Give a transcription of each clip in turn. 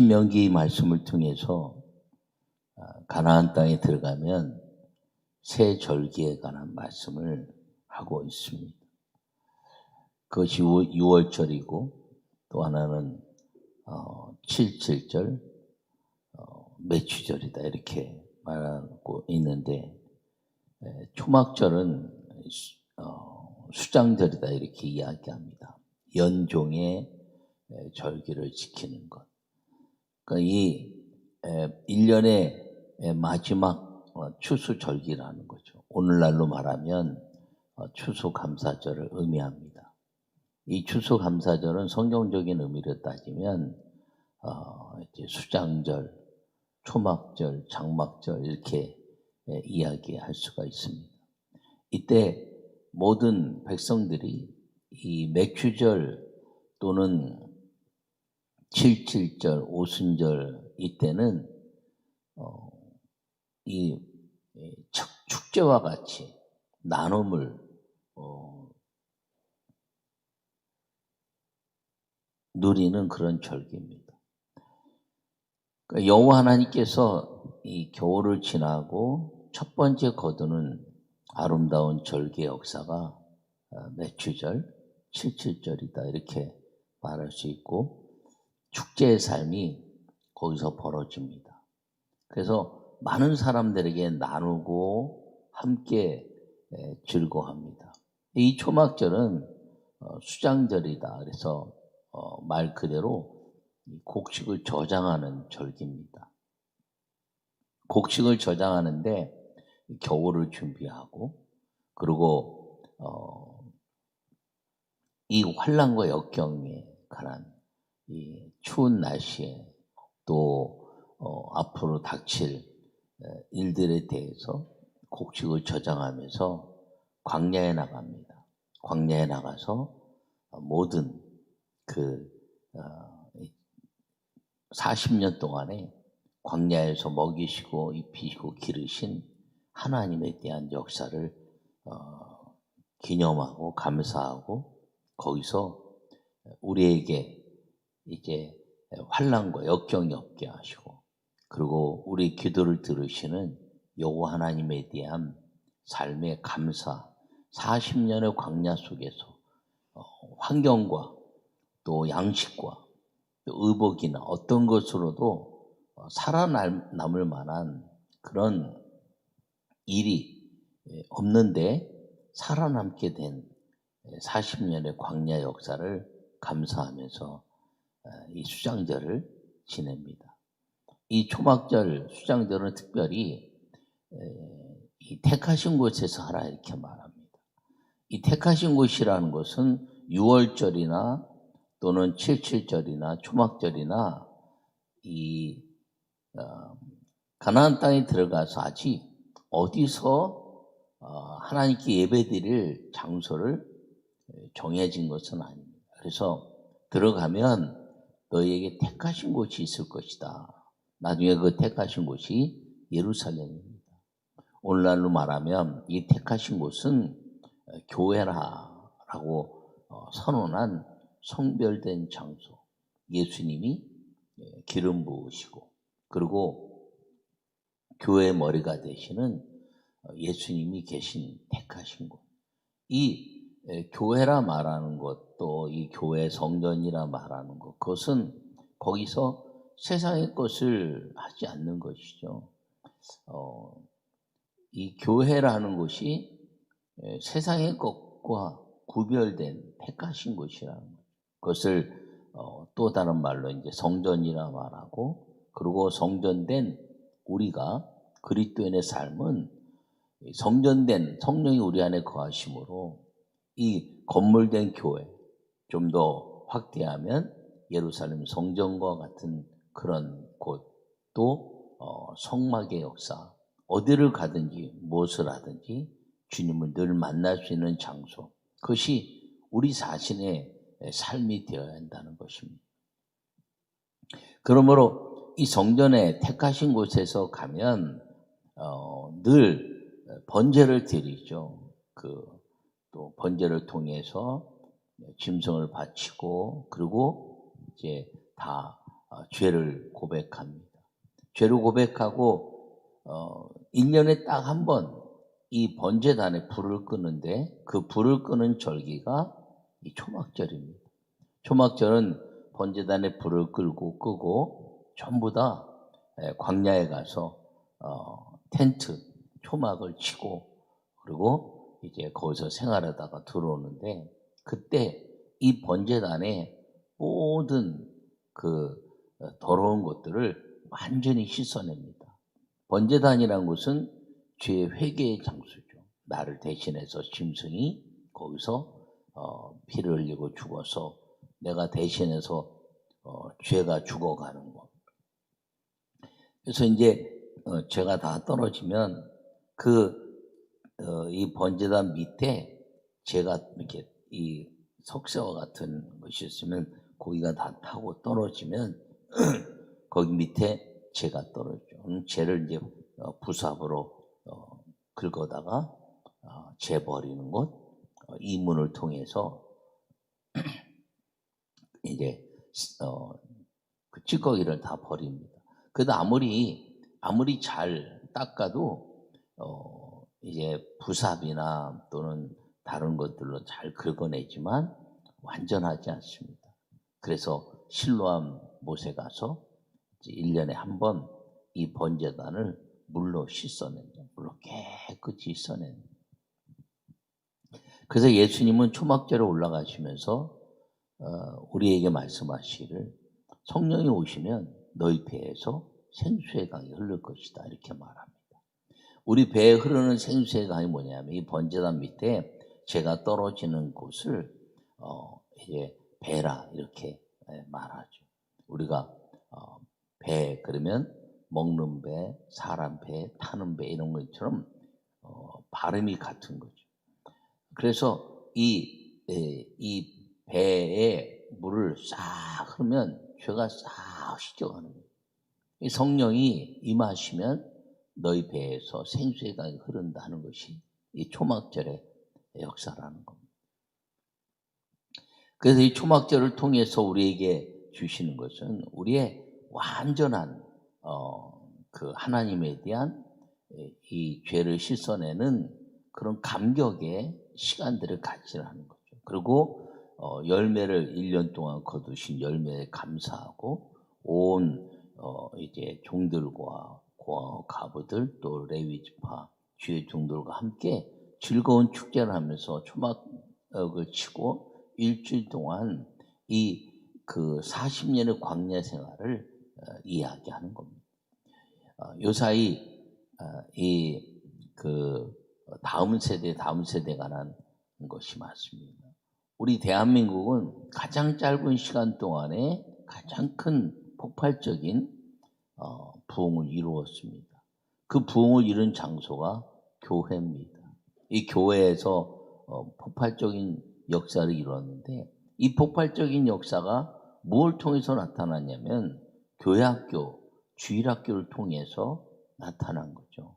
신명기 말씀을 통해서 아, 가나안 땅에 들어가면 새 절기에 관한 말씀을 하고 있습니다. 그것이 6월절이고 또 하나는 어, 77절, 어, 매추절이다 이렇게 말하고 있는데 에, 초막절은 어, 수장절이다 이렇게 이야기합니다. 연종의 에, 절기를 지키는 것. 그러니까 이 에, 1년의 마지막 어, 추수절기라는 거죠. 오늘날로 말하면 어, 추수감사절을 의미합니다. 이 추수감사절은 성경적인 의미를 따지면 어, 수장절, 초막절, 장막절 이렇게 예, 이야기할 수가 있습니다. 이때 모든 백성들이 이 맥추절 또는 칠칠절, 오순절 이때는 어, 이 축제와 같이 나눔을 어, 누리는 그런 절기입니다. 그러니까 여호와 하나님께서 이 겨울을 지나고 첫 번째 거두는 아름다운 절기 역사가 매추절, 어, 칠칠절이다 이렇게 말할 수 있고 축제의 삶이 거기서 벌어집니다. 그래서 많은 사람들에게 나누고 함께 즐거워합니다. 이 초막절은 어, 수장절이다. 그래서 어, 말 그대로 곡식을 저장하는 절기입니다. 곡식을 저장하는데 겨울을 준비하고 그리고 어, 이 환란과 역경에 관한 이 추운 날씨에 또 어, 앞으로 닥칠 일들에 대해서 곡식을 저장하면서 광야에 나갑니다. 광야에 나가서 모든 그 어, 40년 동안에 광야에서 먹이시고 입히시고 기르신 하나님에 대한 역사를 어, 기념하고 감사하고 거기서 우리에게 이제 환란과 역경이 없게 하시고 그리고 우리 기도를 들으시는 여호와 하나님에 대한 삶의 감사 40년의 광야 속에서 어, 환경과 또 양식과 또 의복이나 어떤 것으로도 어, 살아남을 만한 그런 일이 예, 없는데 살아남게 된 40년의 광야 역사를 감사하면서 어, 이 수장절을 지냅니다. 이 초막절 수장절은 특별히 이 택하신 곳에서 하라 이렇게 말합니다. 이 택하신 곳이라는 것은 6월절이나 또는 칠칠절이나 초막절이나 이 어, 가나안 땅에 들어가서 아직 어디서 어, 하나님께 예배드릴 장소를 정해진 것은 아닙니다. 그래서 들어가면 너희에게 택하신 곳이 있을 것이다. 나중에 그 택하신 곳이 예루살렘입니다. 오늘날로 말하면 이 택하신 곳은 교회라라고 어, 선언한 성별된 장소, 예수님이 예, 기름 부으시고, 그리고 교회 머리가 되시는 어, 예수님이 계신 택하신 곳. 이 예, 교회라 말하는 것, 또 이 교회 성전이라 말하는 것, 그것은 거기서 세상의 것을 하지 않는 것이죠. 어, 이 교회라는 것이 예, 세상의 것과 구별된 택하신 곳이라는 것. 그것을 어, 또 다른 말로 이제 성전이라 말하고 그리고 성전된 우리가 그리스도인의 삶은 성전된 성령이 우리 안에 거하심으로 이 건물된 교회 좀 더 확대하면 예루살렘 성전과 같은 그런 곳도 어, 성막의 역사 어디를 가든지 무엇을 하든지 주님을 늘 만날 수 있는 장소 그것이 우리 자신의 삶이 되어야 한다는 것입니다. 그러므로 이 성전에 택하신 곳에서 가면 어, 늘 번제를 드리죠. 그 또 번제를 통해서 짐승을 바치고 그리고 이제 다 어, 죄를 고백합니다. 죄를 고백하고 어, 1년에 딱 한 번 이 번제단에 불을 끄는데 그 불을 끄는 절기가 이 초막절입니다. 초막절은 번제단에 불을 끌고 끄고 전부 다 에, 광야에 가서 어, 텐트 초막을 치고 그리고 이제 거기서 생활하다가 들어오는데 그때 이 번제단에 모든 그 어, 더러운 것들을 완전히 씻어냅니다. 번제단이라는 것은 죄의 회개의 장소죠. 나를 대신해서 짐승이 거기서 어, 피를 흘리고 죽어서 내가 대신해서 어, 죄가 죽어가는 것. 그래서 이제 어, 죄가 다 떨어지면 그 이 번제단 밑에 죄가 이렇게 이 석쇠와 같은 것이 있으면 고기가 다 타고 떨어지면 거기 밑에 죄가 떨어져. 음, 죄를 이제 어, 부삽으로 어, 긁어다가 어, 죄 버리는 곳 어, 이문을 통해서 이제 어, 그 찌꺼기를 다 버립니다. 그래도 아무리 아무리 잘 닦아도 어, 이제 부삽이나 또는 다른 것들로 잘 긁어내지만 완전하지 않습니다. 그래서 실로암 못에 가서 1년에 한 번 이 번제단을 물로 씻어낸다. 물로 깨끗이 씻어낸. 그래서 예수님은 초막절에 올라가시면서 어, 우리에게 말씀하시기를 성령이 오시면 너희 배에서 생수의 강이 흐를 것이다 이렇게 말합니다. 우리 배에 흐르는 생수의 강이 뭐냐면 이 번제단 밑에 제가 떨어지는 곳을 어, 이제 배라 이렇게 예, 말하죠. 우리가 어, 배 그러면 먹는 배, 사람 배, 타는 배 이런 것처럼 어, 발음이 같은 거죠. 그래서 이, 에, 이 배에 물을 싹 흐르면 죄가 싹 씻겨가는 거예요. 이 성령이 임하시면 너희 배에서 생수의 강이 흐른다는 것이 이 초막절의 역사라는 겁니다. 그래서 이 초막절을 통해서 우리에게 주시는 것은 우리의 완전한 어, 그 하나님에 대한 이 죄를 씻어내는 그런 감격의 시간들을 갖지라는 거죠. 그리고 어, 열매를 1년 동안 거두신 열매에 감사하고 온 어, 이제 종들과 가부들 또 레위 지파 주의 종들과 함께 즐거운 축제를 하면서 초막을 치고 일주일 동안 이 그 40년의 광야 생활을 어, 이야기하는 겁니다. 어, 요사이 어, 이그 다음 세대 다음 세대 관한 것이 많습니다. 우리 대한민국은 가장 짧은 시간 동안에 가장 큰 폭발적인 어, 부흥을 이루었습니다. 그 부흥을 이룬 장소가 교회입니다. 이 교회에서 어, 폭발적인 역사를 이루었는데 이 폭발적인 역사가 무엇을 통해서 나타났냐면 교회학교, 주일학교를 통해서 나타난 거죠.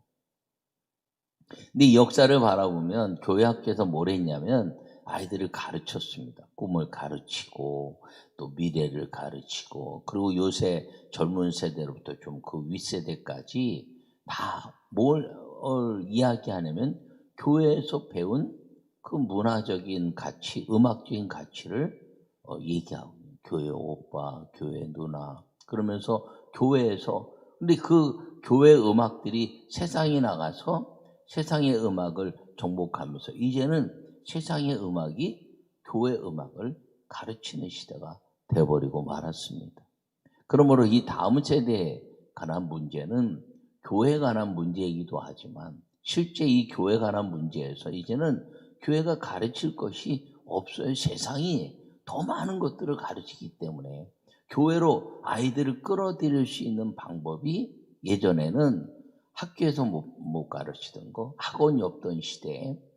근데 이 역사를 바라보면 교회학교에서 뭘 했냐면 아이들을 가르쳤습니다. 꿈을 가르치고 또 미래를 가르치고 그리고 요새 젊은 세대로부터 좀 그 윗세대까지 다 뭘 이야기하냐면 교회에서 배운 그 문화적인 가치, 음악적인 가치를 어, 얘기하고 교회 오빠, 교회 누나 그러면서 교회에서 근데 그 교회 음악들이 세상에 나가서 세상의 음악을 정복하면서 이제는 세상의 음악이 교회 음악을 가르치는 시대가 되어버리고 말았습니다. 그러므로 이 다음 세대에 관한 문제는 교회에 관한 문제이기도 하지만 실제 이 교회에 관한 문제에서 이제는 교회가 가르칠 것이 없어요. 세상이 더 많은 것들을 가르치기 때문에 교회로 아이들을 끌어들일 수 있는 방법이 예전에는 학교에서 못, 못 가르치던 거, 학원이 없던 시대에 어,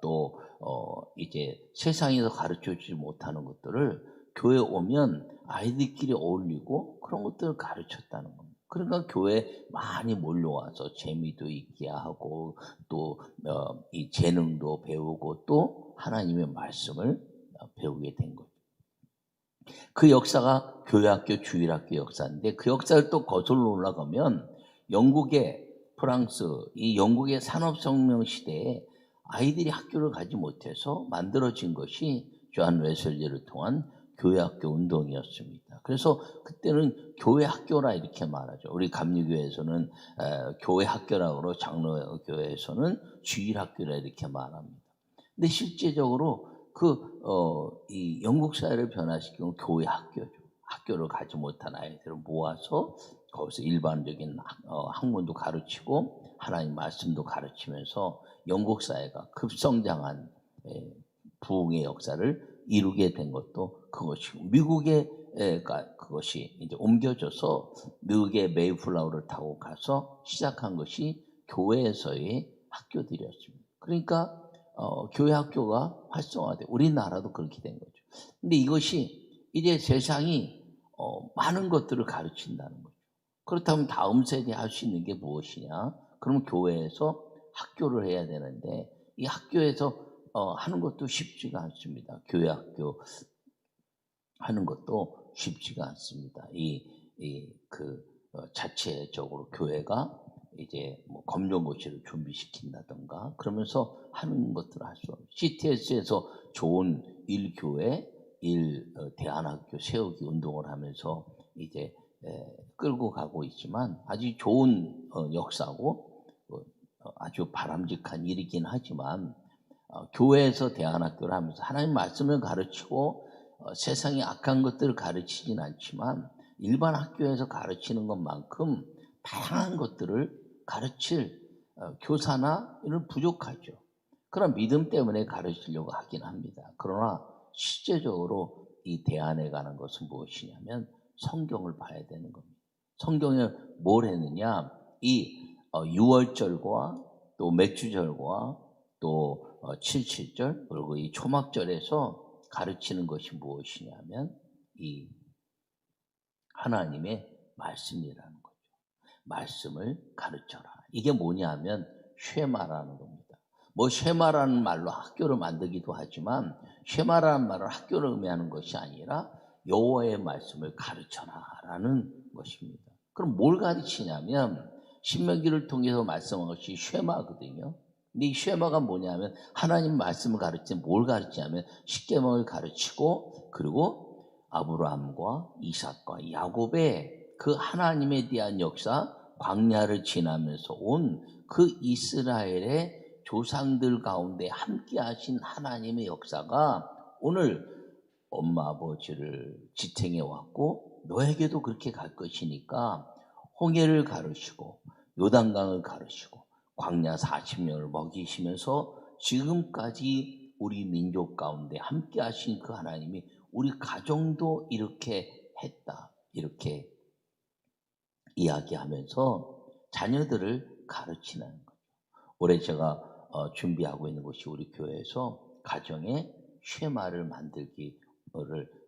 또 어, 이제 세상에서 가르쳐 주지 못하는 것들을 교회 오면 아이들끼리 어울리고 그런 것들을 가르쳤다는 겁니다. 그러니까 교회 많이 몰려와서 재미도 있게 하고 또이 어, 재능도 배우고 또 하나님의 말씀을 어, 배우게 된 거죠. 그 역사가 교회학교 주일학교 역사인데 그 역사를 또 거슬러 올라가면 영국의 프랑스 이 영국의 산업혁명 시대에 아이들이 학교를 가지 못해서 만들어진 것이 조한 웨슬리를 통한 교회 학교 운동이었습니다. 그래서 그때는 교회 학교라 이렇게 말하죠. 우리 감리교회에서는 에, 교회 학교라고 장로교회에서는 주일 학교라 이렇게 말합니다. 근데 실제적으로 그, 어, 이 영국 사회를 변화시키는 교회 학교죠. 학교를 가지 못한 아이들을 모아서 거기서 일반적인 학, 어, 학문도 가르치고 하나님 말씀도 가르치면서 영국 사회가 급성장한 에, 부흥의 역사를 이루게 된 것도 그것이고 미국의 가 그것이 이제 옮겨져서 미국의 메이플라워를 타고 가서 시작한 것이 교회에서의 학교들이었습니다. 그러니까 어, 교회 학교가 활성화돼 우리나라도 그렇게 된 거죠. 근데 이것이 이제 세상이 어, 많은 것들을 가르친다는 거죠. 그렇다면 다음 세대에 할수 있는 게 무엇이냐? 그럼 교회에서 학교를 해야 되는데 이 학교에서 어, 하는 것도 쉽지가 않습니다. 교회 학교 하는 것도 쉽지가 않습니다. 이, 이, 그, 어, 자체적으로 교회가 이제 뭐 검정고시를 준비시킨다던가 그러면서 하는 것들을 할 수 없어요. CTS에서 좋은 일교회, 일 어, 대안학교 세우기 운동을 하면서 이제 에, 끌고 가고 있지만 아주 좋은 어, 역사고 아주 바람직한 일이긴 하지만 어, 교회에서 대안학교를 하면서 하나님 말씀을 가르치고 어, 세상의 악한 것들을 가르치진 않지만 일반 학교에서 가르치는 것만큼 다양한 것들을 가르칠 어, 교사나 이런 부족하죠. 그런 믿음 때문에 가르치려고 하긴 합니다. 그러나 실제적으로 이 대안에 가는 것은 무엇이냐면 성경을 봐야 되는 겁니다. 성경에 뭘 했느냐? 이 어, 6월절과 또 맥주절과 또 어, 77절 그리고 이 초막절에서 가르치는 것이 무엇이냐면 이 하나님의 말씀이라는 거죠. 말씀을 가르쳐라. 이게 뭐냐면 쉐마라는 겁니다. 뭐 쉐마라는 말로 학교를 만들기도 하지만 쉐마라는 말을 학교를 의미하는 것이 아니라 여호와의 말씀을 가르쳐라라는 것입니다. 그럼 뭘 가르치냐면 신명기를 통해서 말씀한 것이 쉐마거든요. 근데 이 쉐마가 뭐냐면 하나님 말씀을 가르치는 뭘 가르치냐면 십계명을 가르치고 그리고 아브라함과 이삭과 야곱의 그 하나님에 대한 역사 광야를 지나면서 온 그 이스라엘의 조상들 가운데 함께 하신 하나님의 역사가 오늘 엄마 아버지를 지탱해 왔고 너에게도 그렇게 갈 것이니까 홍해를 가르시고 요단강을 가르시고 광야 40년을 먹이시면서 지금까지 우리 민족 가운데 함께 하신 그 하나님이 우리 가정도 이렇게 했다. 이렇게 이야기하면서 자녀들을 가르치는 거죠. 올해 제가 어, 준비하고 있는 것이 우리 교회에서 가정의 쉐마를 만들기를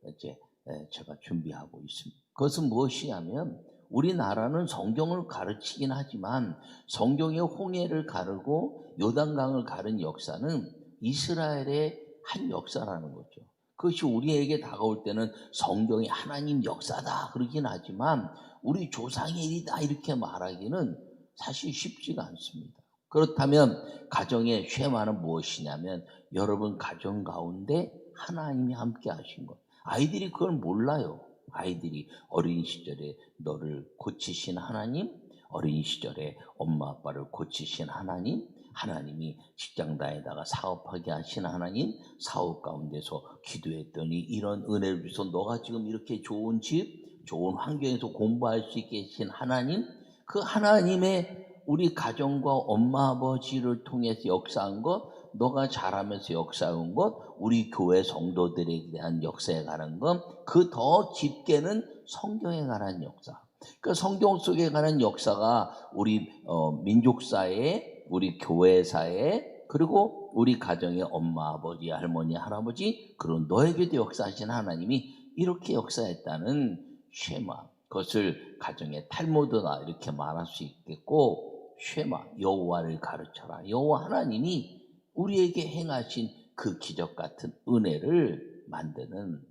이제 에, 제가 준비하고 있습니다. 그것은 무엇이냐면 우리나라는 성경을 가르치긴 하지만 성경의 홍해를 가르고 요단강을 가른 역사는 이스라엘의 한 역사라는 거죠. 그것이 우리에게 다가올 때는 성경이 하나님 역사다 그러긴 하지만 우리 조상의 일이다 이렇게 말하기는 사실 쉽지가 않습니다. 그렇다면 가정의 쉐마는 무엇이냐면 여러분 가정 가운데 하나님이 함께 하신 것. 아이들이 그걸 몰라요. 아이들이 어린 시절에 너를 고치신 하나님, 어린 시절에 엄마 아빠를 고치신 하나님, 하나님이 직장 다에다가 사업하게 하신 하나님, 사업 가운데서 기도했더니 이런 은혜를 주셔서 너가 지금 이렇게 좋은 집, 좋은 환경에서 공부할 수 있게 하신 하나님, 그 하나님의 우리 가정과 엄마 아버지를 통해서 역사한 것, 너가 자라면서 역사한 것, 우리 교회 성도들에 대한 역사에 관한 것, 그 더 깊게는 성경에 관한 역사. 그 성경 속에 관한 역사가 우리 어, 민족사에, 우리 교회사에, 그리고 우리 가정의 엄마, 아버지, 할머니, 할아버지, 그런 너에게도 역사하신 하나님이 이렇게 역사했다는 쉐마. 그것을 가정의 탈모드나 이렇게 말할 수 있겠고, 쉐마 여호와를 가르쳐라. 여호와 하나님이 우리에게 행하신 그 기적 같은 은혜를 만드는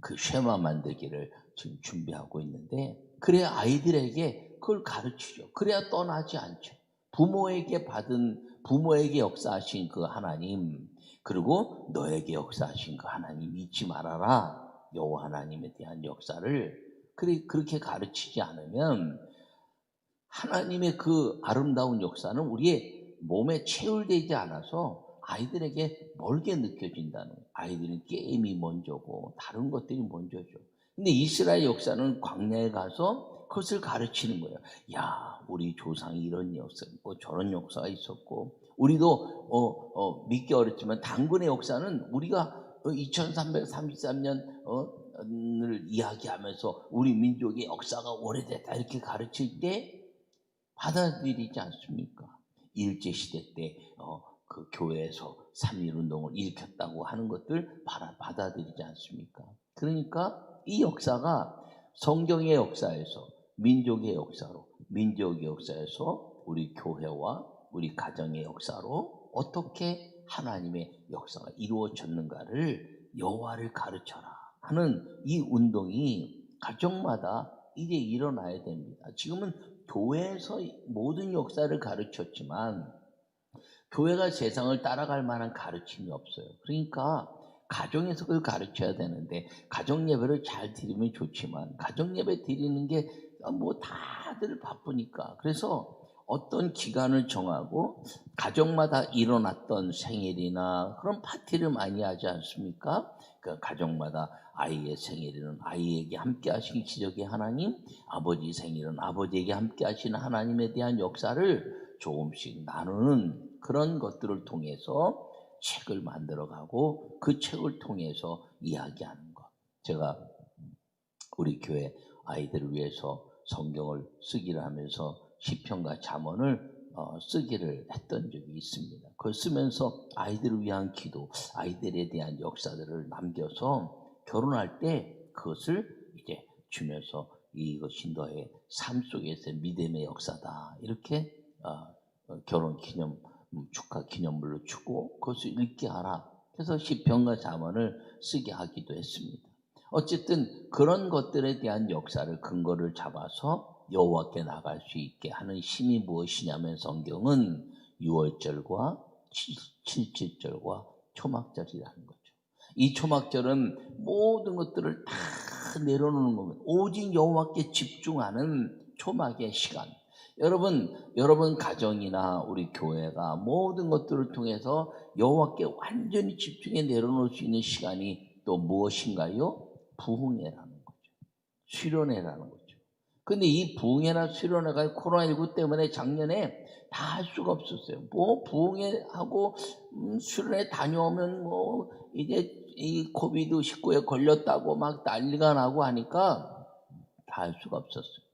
그 쉐마 만들기를 지금 준비하고 있는데 그래야 아이들에게 그걸 가르치죠. 그래야 떠나지 않죠. 부모에게 받은 부모에게 역사하신 그 하나님 그리고 너에게 역사하신 그 하나님 잊지 말아라. 여호와 하나님에 대한 역사를 그렇게 가르치지 않으면 하나님의 그 아름다운 역사는 우리의 몸에 체울되지 않아서 아이들에게 멀게 느껴진다는 거예요. 아이들은 게임이 먼저고 다른 것들이 먼저죠. 근데 이스라엘 역사는 광야에 가서 그것을 가르치는 거예요. 야, 우리 조상이 이런 역사, 뭐 저런 역사가 있었고, 우리도 어, 어, 믿기 어렵지만 당근의 역사는 우리가 2333년 어, 을 이야기하면서 우리 민족의 역사가 오래됐다 이렇게 가르칠 때 받아들이지 않습니까? 일제 시대 때 어, 그 교회에서 3.1 운동을 일으켰다고 하는 것들 받아, 받아들이지 않습니까? 그러니까 이 역사가 성경의 역사에서 민족의 역사로 민족의 역사에서 우리 교회와 우리 가정의 역사로 어떻게 하나님의 역사가 이루어졌는가를 여호와를 가르쳐라 하는 이 운동이 가정마다 이제 일어나야 됩니다. 지금은 교회에서 모든 역사를 가르쳤지만 교회가 세상을 따라갈 만한 가르침이 없어요. 그러니까 가정에서 그걸 가르쳐야 되는데 가정 예배를 잘 드리면 좋지만 가정 예배 드리는 게 뭐 다들 바쁘니까 그래서 어떤 기간을 정하고 가정마다 일어났던 생일이나 그런 파티를 많이 하지 않습니까? 그 가정마다 아이의 생일은 아이에게 함께 하신 기적의 하나님, 아버지 생일은 아버지에게 함께 하시는 하나님에 대한 역사를 조금씩 나누는 그런 것들을 통해서 책을 만들어가고 그 책을 통해서 이야기하는 것. 제가 우리 교회 아이들을 위해서 성경을 쓰기를 하면서 시편과 잠언을 어, 쓰기를 했던 적이 있습니다. 그걸 쓰면서 아이들을 위한 기도, 아이들에 대한 역사들을 남겨서 결혼할 때 그것을 이제 주면서 이것이 너의 삶 속에서의 믿음의 역사다. 이렇게 어, 어, 결혼 기념 음, 축하 기념물로 주고 그것을 읽게 하라. 그래서 시편과 잠언을 쓰게 하기도 했습니다. 어쨌든 그런 것들에 대한 역사를 근거를 잡아서 여호와께 나갈 수 있게 하는 힘이 무엇이냐면 성경은 6월절과 7절과 초막절이라는 거죠. 이 초막절은 모든 것들을 다 내려놓는 겁니다. 오직 여호와께 집중하는 초막의 시간. 여러분, 여러분 가정이나 우리 교회가 모든 것들을 통해서 여호와께 완전히 집중해 내려놓을 수 있는 시간이 또 무엇인가요? 부흥회라는 거죠. 수련회라는 거죠. 근데 이 부흥회나 수련회가 코로나19 때문에 작년에 다 할 수가 없었어요. 뭐 부흥회하고 음, 수련회 다녀오면 뭐 이제 이 코비드 19에 걸렸다고 막 난리가 나고 하니까 다 할 수가 없었어요.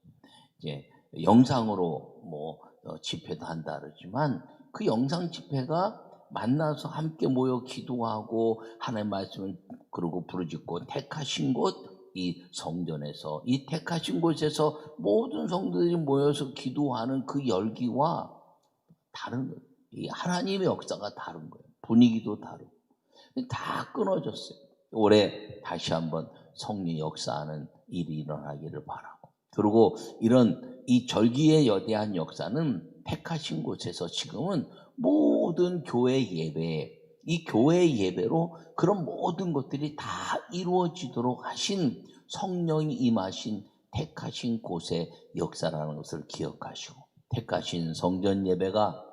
이제 영상으로 뭐 어, 집회도 한다 그러지만 그 영상 집회가 만나서 함께 모여 기도하고 하나님 말씀을 그러고 부르짖고 택하신 곳 이 성전에서 이 택하신 곳에서 모든 성도들이 모여서 기도하는 그 열기와 다른 거예요. 이 하나님의 역사가 다른 거예요. 분위기도 다르고 다 끊어졌어요. 올해 다시 한번 성령 역사하는 일이 일어나기를 바라고 그리고 이런 이 절기의 여대한 역사는 택하신 곳에서 지금은 모든 교회 예배, 이 교회 예배로 그런 모든 것들이 다 이루어지도록 하신 성령이 임하신 택하신 곳의 역사라는 것을 기억하시고 택하신 성전 예배가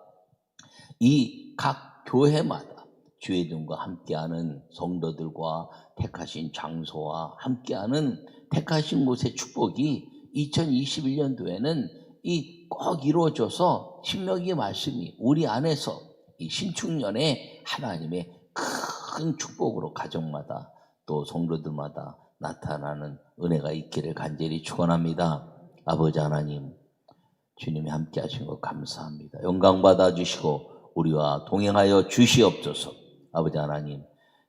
이 각 교회마다 주의들과 함께하는 성도들과 택하신 장소와 함께하는 택하신 곳의 축복이 2021년도에는 이 꼭 이루어져서 신명기 말씀이 우리 안에서 이 신축년에 하나님의 큰 축복으로 가정마다 또 성도들마다 나타나는 은혜가 있기를 간절히 축원합니다. 아버지 하나님, 주님이 함께 하신 것 감사합니다. 영광 받아 주시고 우리와 동행하여 주시옵소서. 아버지 하나님,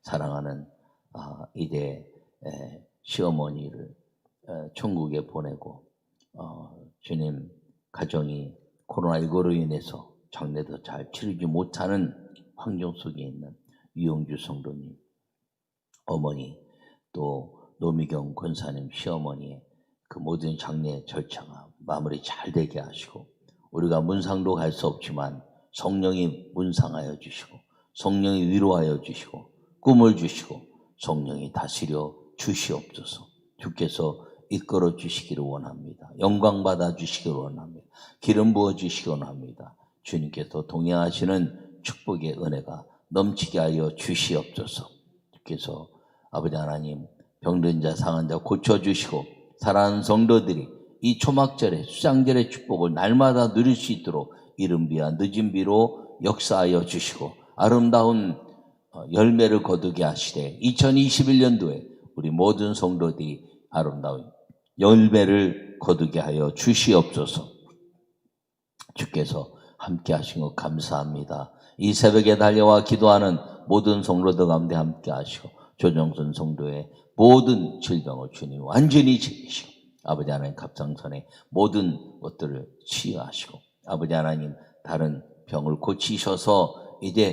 사랑하는 아, 이제 에, 시어머니를 에, 천국에 보내고 어, 주님 가정이 코로나19로 인해서 장례도 잘 치르지 못하는 환경 속에 있는 유영주 성도님, 어머니, 또 노미경 권사님 시어머니의 그 모든 장례 절차가 마무리 잘 되게 하시고 우리가 문상도 갈 수 없지만 성령이 문상하여 주시고 성령이 위로하여 주시고 꿈을 주시고 성령이 다스려 주시옵소서 주께서 이끌어 주시기를 원합니다. 영광 받아 주시기를 원합니다. 기름 부어 주시기 원합니다. 주님께서 동행하시는 축복의 은혜가 넘치게 하여 주시옵소서. 주께서 아버지 하나님 병든 자 상한 자 고쳐 주시고 사랑하는 성도들이 이 초막절에 수장절의 축복을 날마다 누릴 수 있도록 이른 비와 늦은 비로 역사하여 주시고 아름다운 어, 열매를 거두게 하시되 2021년도에 우리 모든 성도들이 아름다운 열매를 거두게 하여 주시옵소서. 주께서 함께 하신 것 감사합니다. 이 새벽에 달려와 기도하는 모든 성도들 가운데 함께 하시고 조정선 성도의 모든 질병을 주님 완전히 지키시고 아버지 하나님 갑상선의 모든 것들을 치유하시고 아버지 하나님 다른 병을 고치셔서 이제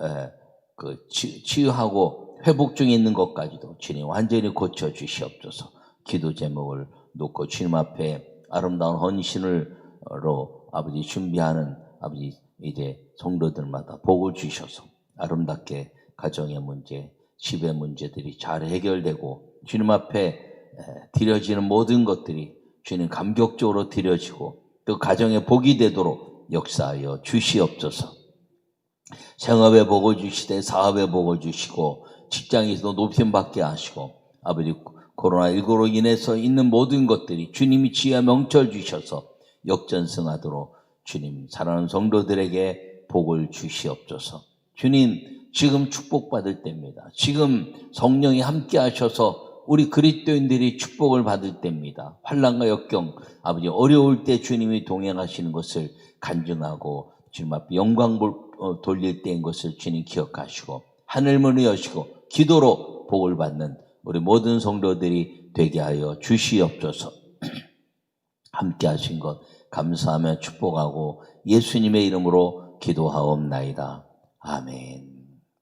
에, 그 치- 치유하고 회복 중에 있는 것까지도 주님 완전히 고쳐 주시옵소서. 기도 제목을 놓고 주님 앞에 아름다운 헌신을로 아버지 준비하는 아버지 이제 성도들마다 복을 주셔서 아름답게 가정의 문제, 집의 문제들이 잘 해결되고 주님 앞에 에, 드려지는 모든 것들이 주님 감격적으로 드려지고 또 가정에 복이 되도록 역사하여 주시옵소서. 생업에 복을 주시되 사업에 복을 주시고 직장에서도 높임 받게 하시고 아버지 코로나19로 인해서 있는 모든 것들이 주님이 지혜 명철 주셔서 역전승하도록 주님 사랑하는 성도들에게 복을 주시옵소서. 주님 지금 축복받을 때입니다. 지금 성령이 함께 하셔서 우리 그리스도인들이 축복을 받을 때입니다. 환란과 역경 아버지 어려울 때 주님이 동행하시는 것을 간증하고 주님 앞에 영광 볼- 어, 돌릴 때인 것을 주님 기억하시고 하늘 문을 여시고 기도로 복을 받는 우리 모든 성도들이 되게 하여 주시옵소서. 함께 하신 것 감사하며 축복하고 예수님의 이름으로 기도하옵나이다. 아멘.